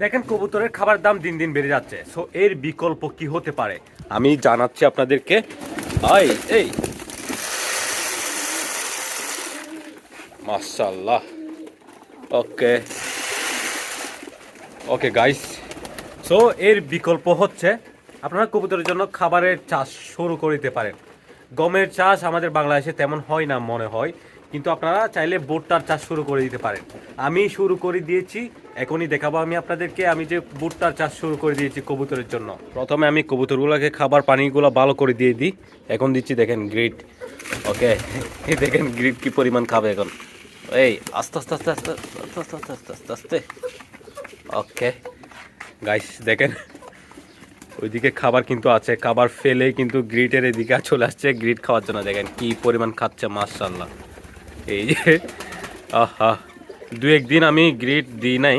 দেখেন কবুতরের খাবার দাম দিন দিন বেড়ে যাচ্ছে। সো এর বিকল্প কি হতে পারে? আমি জানাচ্ছি আপনাদেরকে। আই, এই। মাশাল্লাহ ওকে। ওকে গাইস সো এর বিকল্প হচ্ছে আপনারা কবুতরের জন্য খাবারের চাষ শুরু করে দিতে পারেন। গমের চাষ আমাদের বাংলাদেশে তেমন হয় না, মনে হয়। কিন্তু আপনারা চাইলে ভুট্টার চাষ শুরু করে দিতে পারেন। আমি শুরু করে দিয়েছি, এখনই দেখাবো আমি আপনাদেরকে। আমি যে ভুট্টার চাষ শুরু করে দিয়েছি কবুতরের জন্য। প্রথমে আমি কবুতরগুলোকে খাবার পানিগুলো ভালো করে দিয়ে দিই। এখন দিচ্ছি দেখেন গ্রিট ওকে দেখেন গ্রিট কি পরিমাণ খাবে এখন। এই, আস্তে আস্তে আস্তে আস্তে আস্তে আস্তে আস্তে আস্তে আস্তে ওকে গাইস দেখেন, ওইদিকে খাবার কিন্তু আছে। খাবার ফেলে কিন্তু গ্রিটের এদিকে চলে আসছে। গ্রিট খাওয়ার জন্য দেখেন কি পরিমাণ খাচ্ছে মাশাল্লাহ এই যে, আহা দু একদিন আমি গ্রিট দিই নাই,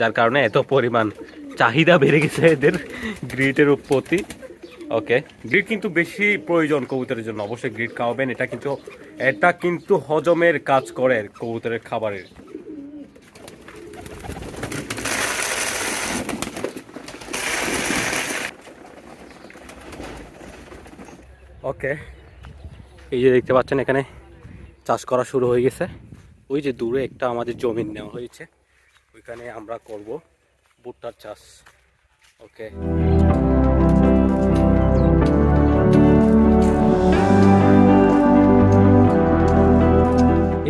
যার কারণে এত পরিমাণ চাহিদা বেড়ে গেছে এদের গ্রিটের প্রতি। ওকে গ্রিট কিন্তু বেশি প্রয়োজন কবুতরের জন্য, অবশ্যই গ্রিট খাওয়াবেন, এটা কিন্তু এটা কিন্তু হজমের কাজ করে কবুতরের খাবারের। ওকে এই যে দেখতে পাচ্ছেন এখানে চাষ করা শুরু হয়ে গেছে। ওই যে দূরে একটা আমাদের জমি নেওয়া হয়েছে। ওইখানে আমরা করব ভুট্টার চাষ। ওকে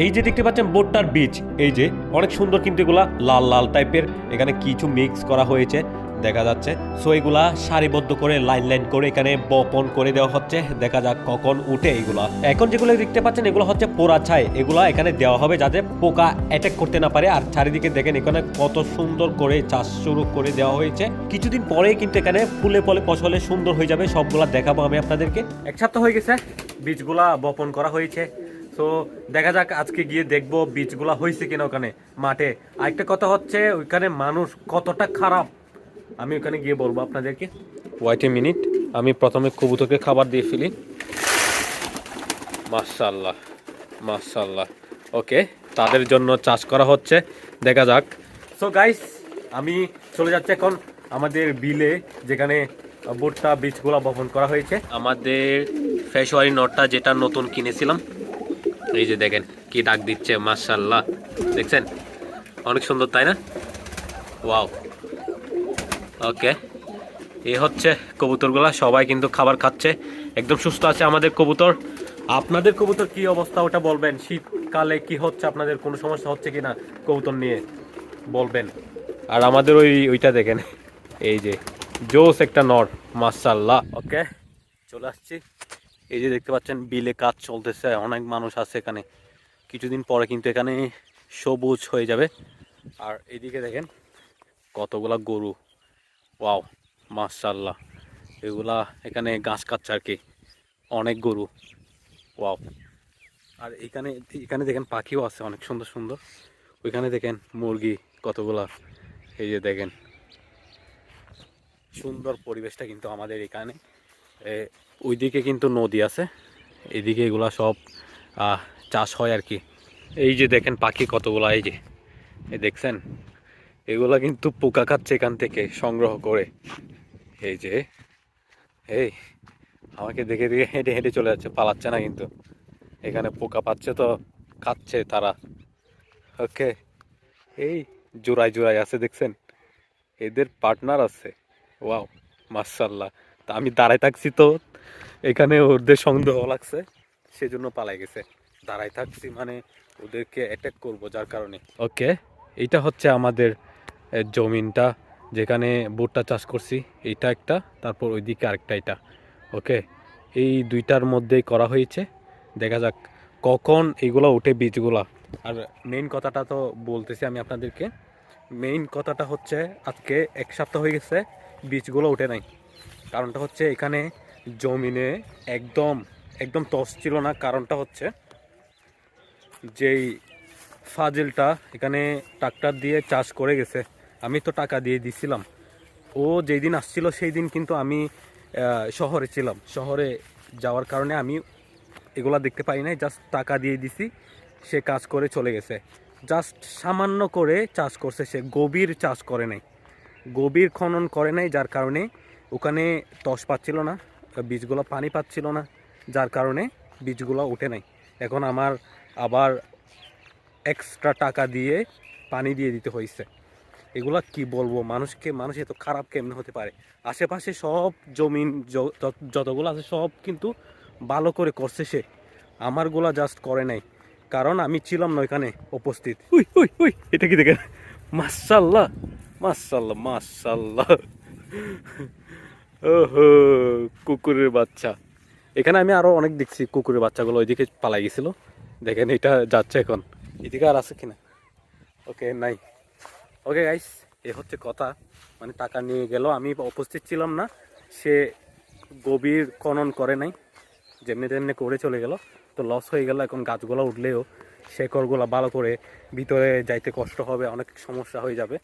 এই যে দেখতে পাচ্ছেন বোটটার বীজ, এই যে অনেক সুন্দর কিন্তু এগুলা লাল লাল টাইপের এখানে কিছু মিক্স করা হয়েছে। দেখা যাচ্ছে। সো এগুলা সারিবদ্ধ করে লাইন লাইন করে এখানে বপন করে দেওয়া হচ্ছে। দেখা যাক কখন উঠে এগুলা। এখন যেগুলো দেখতে পাচ্ছেন, এগুলো হচ্ছে পোড়া ছাই। এগুলা এখানে দেওয়া হবে যাতে পোকা অ্যাটাক করতে না পারে। আর চারিদিকে দেখেন, এখানে কত সুন্দর করে চাষ শুরু করে দেওয়া হয়েছে। কিছুদিন পরেই কিন্তু এখানে ফুলে ফলে ফসলে সুন্দর হয়ে যাবে। সবগুলা দেখাবো আমি আপনাদেরকে। এক সপ্তাহ হয়ে গেছে, বীজগুলা বপন করা হয়েছে। তো দেখা যাক আজকে গিয়ে দেখব বীজগুলা হয়েছে কিনা ওখানে মাঠে। আরেকটা কথা হচ্ছে, ওইখানে মানুষ কতটা খারাপ আমি ওখানে গিয়ে বলব আপনাদেরকে। ওয়াইট এ মিনিট আমি প্রথমে কবুতরকে খাবার দিয়ে ফেলি। মাশাল্লাহ মাশাল্লাহ ওকে তাদের জন্য চাষ করা হচ্ছে। দেখা যাক। সো গাইস আমি চলে যাচ্ছি এখন আমাদের বিলে যেখানে ভুট্টা বীজগুলো বপন করা হয়েছে। আমাদের ফেসওয়ারি নটটা যেটা নতুন কিনেছিলাম এই যে দেখেন কি ডাক দিচ্ছে মাশাল্লাহ দেখছেন? অনেক সুন্দর তাই না? ওয়াও ওকে এ হচ্ছে কবুতরগুলা, সবাই কিন্তু খাবার খাচ্ছে। একদম সুস্থ আছে আমাদের কবুতর। আপনাদের কবুতর কি অবস্থা ওটা বলবেন? শীতকালে কি হচ্ছে? আপনাদের কোনো সমস্যা হচ্ছে কি না কবুতর নিয়ে? বলবেন। আর আমাদের ওই, ওইটা দেখেন। এই যে, জোস একটা নর মাসাল্লাহ ওকে চলে আসছি। এই যে দেখতে পাচ্ছেন, বিলে কাজ চলতেছে, অনেক মানুষ আছে এখানে। কিছুদিন পরে কিন্তু এখানে সবুজ হয়ে যাবে। আর এদিকে দেখেন, কতগুলা গরু। ওয়াও মাশাল্লাহ এগুলা এখানে গাছ কাটছে আর কি অনেক গরু ওয়াও আর এখানে এখানে দেখেন পাখিও আছে অনেক সুন্দর সুন্দর ওইখানে দেখেন মুরগি কতগুলা এই যে দেখেন সুন্দর পরিবেশটা কিন্তু আমাদের এখানে ওইদিকে কিন্তু নদী আছে এদিকে এগুলা সব চাষ হয় আর কি এই যে দেখেন পাখি কতগুলা এই যে দেখছেন এগুলা কিন্তু পোকা খাচ্ছে এখান থেকে সংগ্রহ করে। এই যে, এই, আমাকে দেখে দেখে হেঁটে হেঁটে চলে যাচ্ছে, পালাচ্ছে না কিন্তু। এখানে পোকা পাচ্ছে তো, খাচ্ছে তারা। ওকে এই জোড়ায় জোড়ায় আছে দেখছেন? এদের পার্টনার আছে। ওয়াও মার্শাল্লাহ তা আমি দাঁড়ায় থাকছি তো, এখানে ওদের সন্দেহ লাগছে, সেজন্য পালাই গেছে। দাঁড়ায় থাকছি মানে ওদেরকে অ্যাটাক করব যার কারণে। ওকে এটা হচ্ছে আমাদের জমিনটা, যেখানে ভুট্টা চাষ করছি, এইটা একটা, তারপর ওইদিকে আরেকটা এটা ওকে এই দুইটার মধ্যেই করা হয়েছে। দেখা যাক কখন এগুলো উঠে বীজগুলা। আর মেইন কথাটা তো বলতেছি আমি আপনাদেরকে। মেইন কথাটা হচ্ছে, আজকে এক সপ্তাহ হয়ে গেছে বীজগুলো উঠে নাই। কারণটা হচ্ছে, এখানে জমিনে একদম একদম টস ছিল না। কারণটা হচ্ছে, যেই ফাজিলটা এখানে ট্রাক্টর দিয়ে চাষ করে গেছে। আমি তো টাকা দিয়ে দিছিলাম। ও যেই দিন আসছিল সেই দিন কিন্তু আমি শহরে ছিলাম। শহরে যাওয়ার কারণে আমি এগুলা দেখতে পাই নাই জাস্ট টাকা দিয়ে দিছি, সে কাজ করে চলে গেছে। জাস্ট সামান্য করে চাষ করছে সে, গভীর চাষ করে নাই। গভীর খনন করে নাই, যার কারণে ওখানে তস পাচ্ছিল না, বীজগুলো পানি পাচ্ছিল না, যার কারণে বীজগুলো উঠে নাই। এখন আমার আবার এক্সট্রা টাকা দিয়ে পানি দিয়ে দিতে হয়েছে এগুলা কি বলব? মানুষকে, মানুষ এত খারাপ কেমনে হতে পারে? আশেপাশে সব জমিন যতগুলো আছে সব কিন্তু ভালো করে করছে সে। আমারগুলা জাস্ট করে নাই। কারণ আমি ছিলাম না ওইখানে উপস্থিত। উই উই উই, এটা কি দেখেন? মাসাল্লাহ মাসাল্লাহ মাসাল্লাহ ওহো, কুকুরের বাচ্চা। এখানে আমি আরও অনেক দেখছি কুকুরের বাচ্চাগুলো। ওইদিকে পালাই গেছিল। দেখেন, এটা যাচ্ছে এখন। এদিকে আর আছে কিনা? ওকে, নাই। ওকে গাইস এ হচ্ছে কথা। মানে টাকা নিয়ে গেল। আমি উপস্থিত ছিলাম না। সে গভীর খনন করে নাই। যেমনি তেমনি করে চলে গেল। তো লস হয়ে গেল। এখন গাছগুলো উঠলেও শেকড়গুলো ভালো করে ভিতরে যাইতে কষ্ট হবে। অনেক সমস্যা হয়ে যাবে।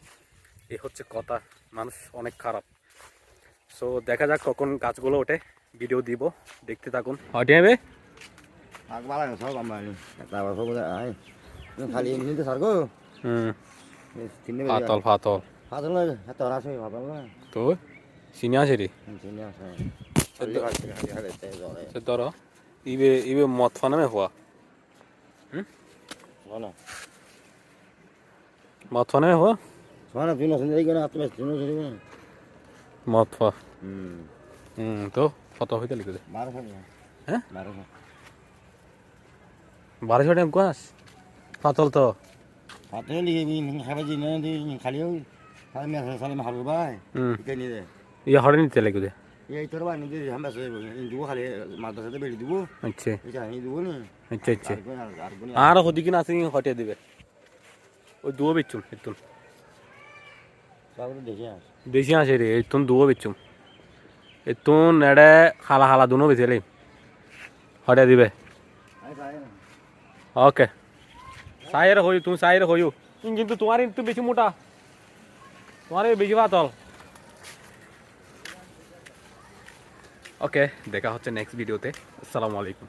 এ হচ্ছে কথা। মানুষ অনেক খারাপ। সো দেখা যাক কখন গাছগুলো ওঠে। ভিডিও দিব। দেখতে থাকুন। হটে নেবে সব আমরা খালি নিতে সার হুম। ফাতল ফাতল। ফাতল এত রাসমি ফাতল না তো চিনি আছে রে? তিননে আছে। খালি খালি খালি খালি তে জরে সে ধরো ইবে ইবে মদ ফানামে হওয়া শোনা মদ ফানামে হওয়া শোনা তুই না শুনতে গেলে আত্মে তুই না। শুনবি মদ ফা হুম হুম তো কত হইতে লিখে দে। বারো হ্যাঁ? বারোশো ফাতল তো। লিখে বি খাবে জি না তুই খালি খালি মে খালি মে হারু ভাই হুম কে নি দে ইয়ে হরে নিতে লিখে দে এই তোর ভাই নি দে হামবা সে দুবো খালি মাদ্রাসাতে বেড়ি দিব আচ্ছা এটা নি দিব নি আচ্ছা আচ্ছা আর আর হদিকে আছে হটিয়ে দিবে ওই দুয়ো বেচুম আস বেশি আছে রে এতুন দুয়ো বেচুম এতুন এড়ে হালা হালা দুনো বেচেলে হটিয়ে দিবে ওকে সাইয়ের হই তুমি সাইয়ের হইও। কিন্তু তোমার একটু বেশি মোটা। তোমার বেশি পাতল। ওকে দেখা হচ্ছে নেক্সট ভিডিওতে আসসালামু আলাইকুম।